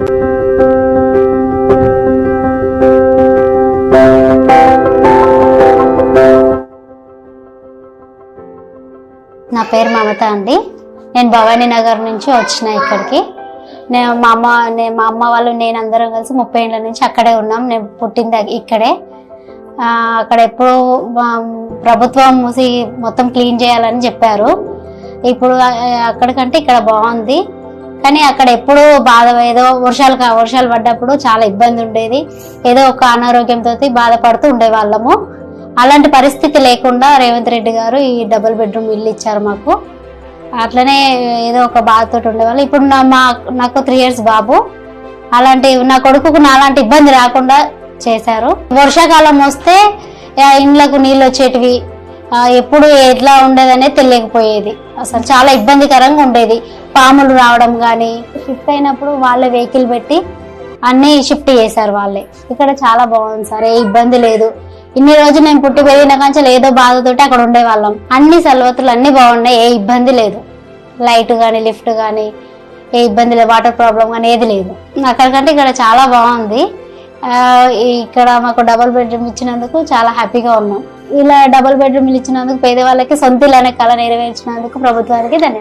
నా పేరు మమత అండి. నేను భవానీ నగర్ నుంచి వచ్చిన ఇక్కడికి. నేను మా అమ్మ నేను మా అమ్మ వాళ్ళు నేను అందరం కలిసి ముప్పై ఏళ్ళ నుంచి అక్కడే ఉన్నాం. నేను పుట్టిన ఇక్కడే. అక్కడ ఎప్పుడు ప్రభుత్వం మూసి మొత్తం క్లీన్ చేయాలని చెప్పారు. ఇప్పుడు అక్కడికంటే ఇక్కడ బాగుంది. కానీ అక్కడ ఎప్పుడూ బాధ ఏదో వర్షాలు కా- వర్షాలు పడ్డప్పుడు చాలా ఇబ్బంది ఉండేది. ఏదో ఒక అనారోగ్యంతో బాధపడుతూ ఉండేవాళ్ళము. అలాంటి పరిస్థితి లేకుండా రేవంత్ రెడ్డి గారు ఈ డబుల్ బెడ్రూమ్ ఇల్లు ఇచ్చారు మాకు. అట్లనే ఏదో ఒక బాధతో ఉండేవాళ్ళు. ఇప్పుడు నా మా నాకు త్రీ ఇయర్స్ బాబు. అలాంటి నా కొడుకుకు నా అలాంటి ఇబ్బంది రాకుండా చేశారు. వర్షాకాలం వస్తే ఇండ్లకు నీళ్ళు వచ్చేటివి ఎప్పుడు ఎట్లా ఉండేది అనేది తెలియకపోయేది. అసలు చాలా ఇబ్బందికరంగా ఉండేది. పాములు రావడం కానీ షిఫ్ట్ అయినప్పుడు వాళ్ళే వెహికల్ పెట్టి అన్నీ షిఫ్ట్ చేశారు వాళ్ళే. ఇక్కడ చాలా బాగుంది సార్ ఏ ఇబ్బంది లేదు. ఇన్ని రోజులు మేము పుట్టి పెరిగిన కంచె ఏదో బాధతోటి అక్కడ ఉండేవాళ్ళం. అన్ని సలవతులు అన్ని బాగున్నాయి ఏ ఇబ్బంది లేదు. లైట్ కానీ లిఫ్ట్ కానీ ఏ ఇబ్బంది లేదు వాటర్ ప్రాబ్లం కానీ ఏది లేదు. అక్కడికంటే ఇక్కడ చాలా బాగుంది. ఇక్కడ మాకు డబుల్ బెడ్రూమ్ ఇచ్చినందుకు చాలా హ్యాపీగా ఉన్నాం. ఇలా డబుల్ బెడ్రూమ్ ఇచ్చినందుకు పేదవాళ్ళకి సొంత ఇలానే అనే కళ నెరవేర్చినందుకు ప్రభుత్వానికి ధన్యవాదాలు.